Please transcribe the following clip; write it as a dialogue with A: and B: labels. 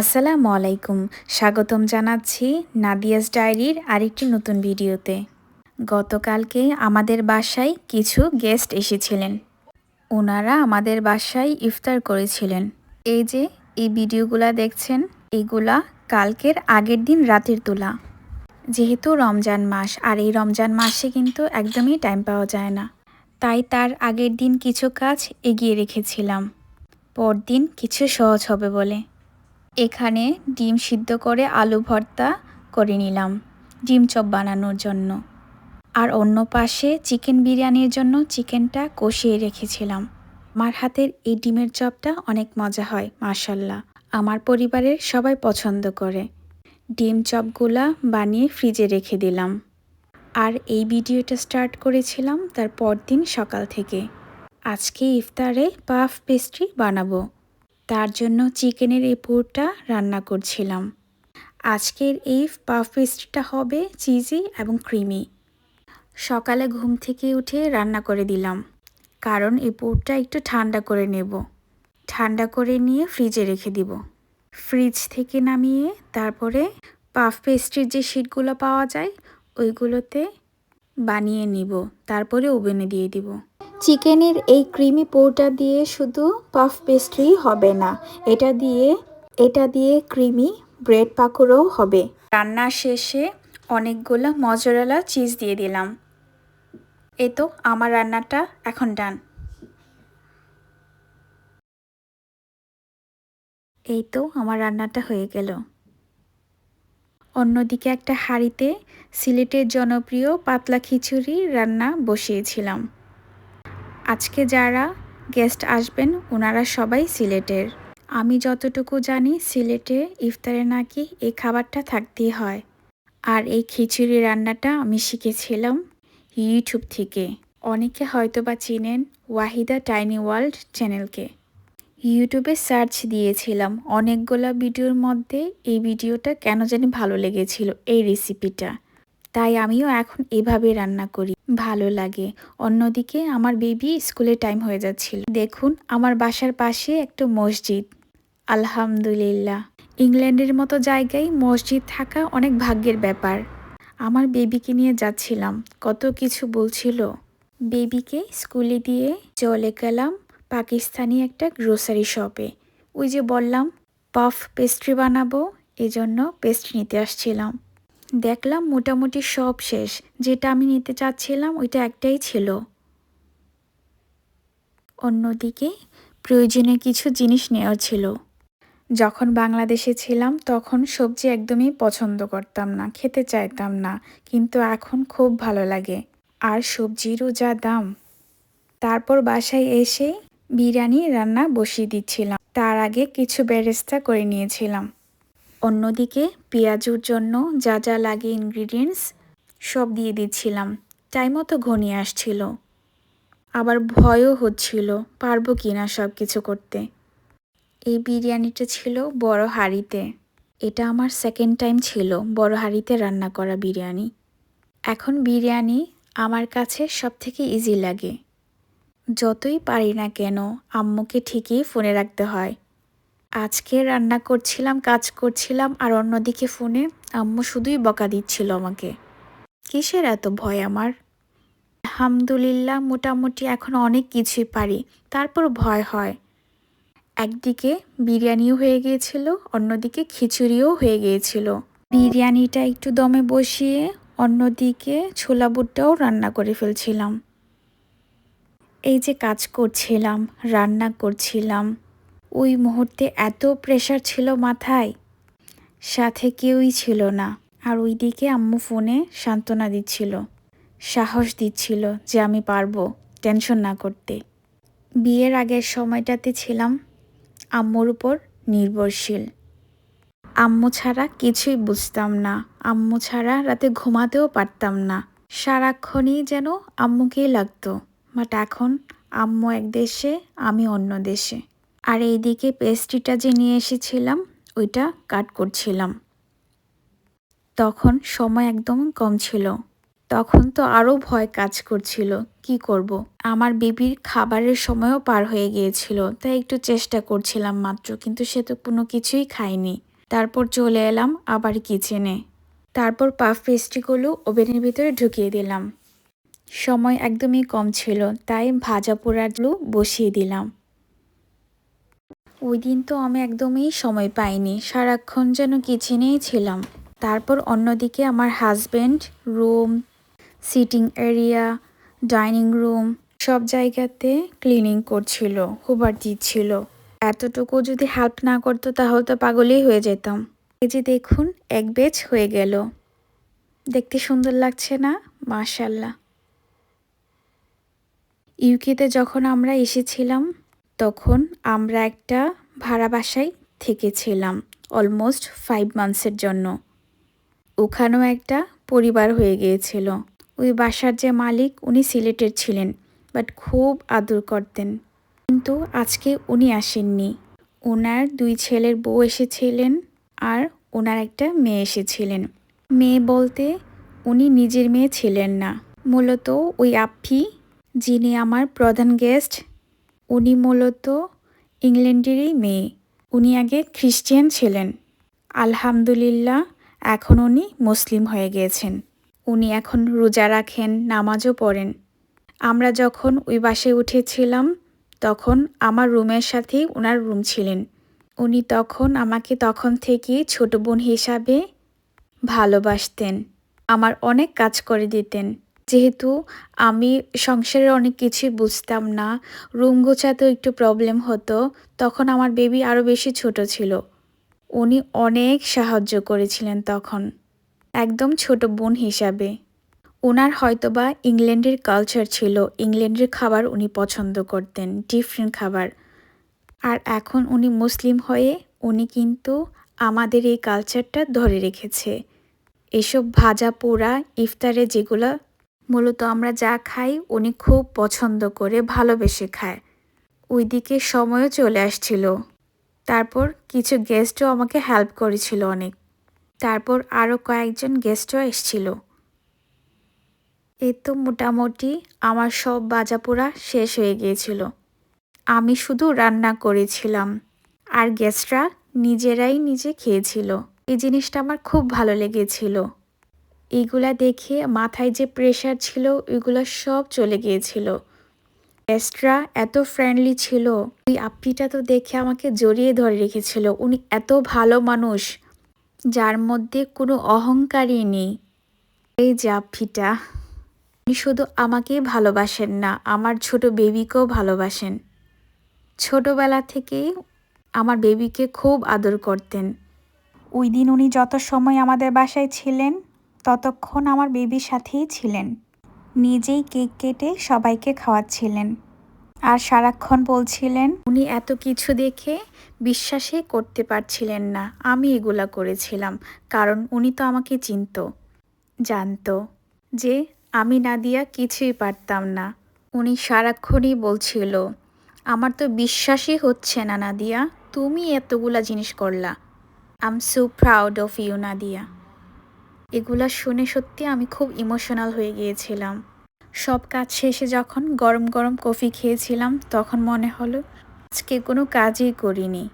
A: আসসালামু আলাইকুম। স্বাগতম জানাচ্ছি নাদিয়াস ডায়েরির আরেকটি নতুন ভিডিওতে। গতকালকে আমাদের বাসায় কিছু গেস্ট এসেছিলেন। ওনারা আমাদের বাসায় ইফতার করেছিলেন। এই যে, এই ভিডিওগুলা দেখছেন, এগুলা কালকের আগের দিন রাতের তোলা। যেহেতু রমজান মাস, আর এই রমজান মাসে কিন্তু একদমই টাইম পাওয়া যায় না। তাই তার আগের দিন কিছু কাজ এগিয়ে রেখেছিলাম। পরদিন কিছু সহজ হবে বলে। এখানে ডিম সিদ্ধ করে আলু ভর্তা করে নিলাম, ডিম চপ বানানোর জন্য। আর অন্য পাশে চিকেন বিরিয়ানির জন্য চিকেনটা কষিয়ে রেখেছিলাম। আমার হাতের এই ডিমের চপটা অনেক মজা হয় মার্শাল্লাহ আমার পরিবারের সবাই পছন্দ করে। ডিম চপগুলা বানিয়ে ফ্রিজে রেখে দিলাম। আর এই ভিডিওটা স্টার্ট করেছিলাম তার পরদিন সকাল থেকে। আজকে ইফতারে পাফ পেস্ট্রি বানাবো। তার জন্য চিকেনের এই পুরটা রান্না করছিলাম। আজকের এই পাফ পেস্ট্রিটা হবে চিজি এবং ক্রিমি। সকালে ঘুম থেকে উঠে রান্না করে দিলাম, কারণ এই পুরটা একটু ঠান্ডা করে নেব। ঠান্ডা করে নিয়ে ফ্রিজে রেখে দিব। ফ্রিজ থেকে নামিয়ে তারপরে পাফ পেস্ট্রির যে শিটগুলো পাওয়া যায়, ওইগুলোতে বানিয়ে নিব। তারপরে ওভেনে দিয়ে দিব। চিকেনের এই ক্রিমি পোটা দিয়ে শুধু পাফ পেস্ট্রি হবে না, এটা দিয়ে এটা দিয়ে ক্রিমি ব্রেড পাকোড়াও হবে। রান্না শেষে অনেকগুলো মজরালা চিজ দিয়ে দিলাম। এ তো আমার রান্নাটা এখন ডান। এই তো আমার রান্নাটা হয়ে গেল। অন্যদিকে একটা হাঁড়িতে সিলেটের জনপ্রিয় পাতলা খিচুড়ি রান্না বসিয়েছিলাম। আজকে যারা গেস্ট আসবেন, ওনারা সবাই সিলেটের। আমি যতটুকু জানি, সিলেটে ইফতারে নাকি এই খাবারটা থাকতেই হয়। আর এই খিচুড়ি রান্নাটা আমি শিখেছিলাম ইউটিউব থেকে। অনেকে হয়তো বা চিনেন ওয়াহিদা টাইনি ওয়ার্ল্ড চ্যানেলকে। ইউটিউবে সার্চ দিয়েছিলাম অনেকগুলো ভিডিওর মধ্যে এই ভিডিওটা কেন জানি ভালো লেগেছিল, এই রেসিপিটা। তাই আমিও এখন এভাবে রান্না করি। ভালো লাগে। অন্যদিকে আমার বেবি স্কুলে টাইম হয়ে যাচ্ছিল। দেখুন, আমার বাসার পাশে একটা মসজিদ। আলহামদুলিল্লাহ। ইংল্যান্ডের মতো জায়গায় মসজিদ থাকা অনেক ভাগ্যের ব্যাপার। আমার বেবিকে নিয়ে যাচ্ছিলাম। কত কিছু বলছিল। বেবিকে স্কুলে দিয়ে চলে গেলাম পাকিস্তানি একটা গ্রোসারি শপে ওই যে বললাম পাফ পেস্ট্রি বানাবো। এজন্য পেস্ট্রি নিতে আসছিলাম। দেখলাম মোটামুটি সব শেষ। যেটা আমি নিতে চাচ্ছিলাম ওইটা একটাই ছিল। অন্যদিকে প্রয়োজনীয় কিছু জিনিস নেওয়ার ছিল। যখন বাংলাদেশে ছিলাম তখন সবজি একদমই পছন্দ করতাম না, খেতে চাইতাম না, কিন্তু এখন খুব ভালো লাগে। আর সবজিরও যা দাম। তারপর বাসায় এসে বিরিয়ানি রান্না বসিয়ে দিচ্ছিলাম। তার আগে কিছু বেরেস্তা করে নিয়েছিলাম। অন্যদিকে পেঁয়াজুর জন্য যা যা লাগে ইনগ্রিডিয়েন্টস সব দিয়ে দিচ্ছিলাম। টাইম মতো ঘনিয়ে আসছিল। আবার ভয়ও হচ্ছিল, পারব কি না সব কিছু করতে। এই বিরিয়ানিটা ছিল বড় হাঁড়িতে। এটা আমার সেকেন্ড টাইম ছিল বড় হাঁড়িতে রান্না করা বিরিয়ানি। এখন বিরিয়ানি আমার কাছে সব থেকে ইজি লাগে। যতই পারি না কেন, আম্মুকে ঠিকই ফোনে রাখতে হয়। আজকে রান্না করছিলাম, কাজ করছিলাম, আর অন্যদিকে ফোনে আম্মু শুধুই বকা দিচ্ছিল আমাকে। কিসের এত ভয় আমার? আলহামদুলিল্লাহ, মোটামুটি এখন অনেক কিছুই পারি, তারপর ভয় হয়। একদিকে বিরিয়ানিও হয়ে গিয়েছিল, অন্যদিকে খিচুড়িও হয়ে গিয়েছিল। বিরিয়ানিটা একটু দমে বসিয়ে অন্যদিকে ছোলা বুটটাও রান্না করে ফেলছিলাম। এই যে কাজ করছিলাম, রান্না করছিলাম ওই মুহূর্তে এত প্রেশার ছিল মাথায়। সাথে কেউই ছিল না। আর ওই দিকে আম্মু ফোনে সান্ত্বনা দিচ্ছিল। সাহস দিচ্ছিল যে আমি পারব টেনশন না করতে। বিয়ের আগের সময়টাতে ছিলাম আম্মুর উপর নির্ভরশীল। আম্মু ছাড়া কিছুই বুঝতাম না। আম্মু ছাড়া রাতে ঘুমাতেও পারতাম না। সারাক্ষণই যেন আম্মুকেই লাগতো। বাট এখন আম্মু এক দেশে, আমি অন্য দেশে। আর এইদিকে পেস্ট্রিটা যে নিয়ে এসেছিলাম, ওইটা কাট করছিলাম। তখন সময় একদম কম ছিল। তখন তো আরও ভয় কাজ করছিল, কি করব। আমার বেবির খাবারের সময়ও পার হয়ে গিয়েছিল, তাই একটু চেষ্টা করছিলাম মাত্র, কিন্তু সে তো কোনো কিছুই খায়নি। তারপর চলে এলাম আবার কিচেনে। তারপর পাফ পেস্ট্রিগুলো ওভেনের ভিতরে ঢুকিয়ে দিলাম। সময় একদমই কম ছিল, তাই ভাজা পোড়াগুলো বসিয়ে দিলাম। ওই দিন তো আমি একদমই সময় পাইনি, সারাক্ষণ যেন কিচেনেই ছিলাম। তারপর অন্যদিকে আমার husband room sitting area dining room সব জায়গাতে ক্লিনিং করছিল হুবার দিচ্ছিল। এতটুকু যদি হেল্প না করতো তাহলে তো পাগলই হয়ে যেতাম। এই যে দেখুন, এক বেচ হয়ে গেল। দেখতে সুন্দর লাগছে না? মাশাল্লাহ ইউকেতে যখন আমরা এসেছিলাম তখন আমরা একটা ভাড়া বাসায় থেকেছিলাম অলমোস্ট ফাইভ মান্থসের জন্য। ওখানেও একটা পরিবার হয়ে গিয়েছিল। ওই বাসার যে মালিক, উনি সিলেটের ছিলেন বাট খুব আদর করতেন। কিন্তু আজকে উনি আসেননি। ওনার দুই ছেলের বউ এসেছিলেন আর ওনার একটা মেয়ে এসেছিলেন। মেয়ে বলতে উনি নিজের মেয়ে ছিলেন না। মূলত ওই আপ্পি যিনি আমার প্রধান গেস্ট উনি মূলত ইংল্যান্ডেরই মেয়ে। উনি আগে খ্রিস্টিয়ান ছিলেন। আলহামদুলিল্লাহ, এখন উনি মুসলিম হয়ে গিয়েছেন। উনি এখন রোজা রাখেন, নামাজও পড়েন। আমরা যখন ওই বাসে উঠেছিলাম, তখন আমার রুমের সাথেই ওনার রুম ছিলেন। উনি তখন আমাকে তখন থেকেই ছোট বোন হিসাবে ভালোবাসতেন, আমার অনেক কাজ করে দিতেন। যেহেতু আমি সংসারের অনেক কিছুই বুঝতাম না, রুম গোছাতেও একটু প্রবলেম হতো, তখন আমার বেবি আরও বেশি ছোট ছিল। উনি অনেক সাহায্য করেছিলেন তখন, একদম ছোট বোন হিসাবে। ওনার হয়তোবা ইংল্যান্ডের কালচার ছিল, ইংল্যান্ডের খাবার উনি পছন্দ করতেন ডিফারেন্ট খাবার। আর এখন উনি মুসলিম হয়ে উনি কিন্তু আমাদের এই কালচারটা ধরে রেখেছে। এসব ভাজা পোড়া, ইফতারে যেগুলো মূলত আমরা যা খাই উনি খুব পছন্দ করে ভালোবেসে খায়। ওইদিকে সময়ও চলে আসছিল। তারপর কিছু গেস্টও আমাকে হেল্প করেছিল অনেক। তারপর আরও কয়েকজন গেস্টও এসছিল। এ তো মোটামুটি আমার সব বাজাপোড়া শেষ হয়ে গিয়েছিল। আমি শুধু রান্না করেছিলাম। আর গেস্টরা নিজেরাই নিজে খেয়েছিল। এই জিনিসটা আমার খুব ভালো লেগেছিল। এইগুলা দেখে মাথায় যে প্রেশার ছিল ওইগুলো সব চলে গিয়েছিল। গেস্টরা এত ফ্রেন্ডলি ছিল। ওই আপ্পিটা তো দেখে আমাকে জড়িয়ে ধরে রেখেছিল। উনি এত ভালো মানুষ, যার মধ্যে কোনো অহংকারই নেই। এই যে আপ্পিটা, উনি শুধু আমাকেই ভালোবাসেন না, আমার ছোট বেবিকেও ভালোবাসেন। ছোটবেলা থেকেই আমার বেবিকে খুব আদর করতেন। ওই দিন উনি যত সময় আমাদের বাসায় ছিলেন ততক্ষণ আমার বেবির সাথেই ছিলেন। নিজেই কেক কেটে সবাইকে খাওয়াচ্ছিলেন। আর সারাক্ষণ বলছিলেন, উনি এত কিছু দেখে বিশ্বাসই করতে পারছিলেন না। আমি এগুলা করেছিলাম, কারণ উনি তো আমাকে চিনত, জানত যে আমি না দিয়া কিছুই পারতাম না। উনি সারাক্ষণই বলছিল, আমার তো বিশ্বাসই হচ্ছে না, নাদিয়া। তুমি এতগুলা জিনিস করলা। Am so proud of you Nadia. এগুলা শুনে সত্যি আমি খুব ইমোশনাল হয়ে গিয়েছিলাম। সব কাজ শেষে যখন গরম গরম কফি খেয়েছিলাম, তখন মনে হলো, আজকে কোনো কাজই করিনি।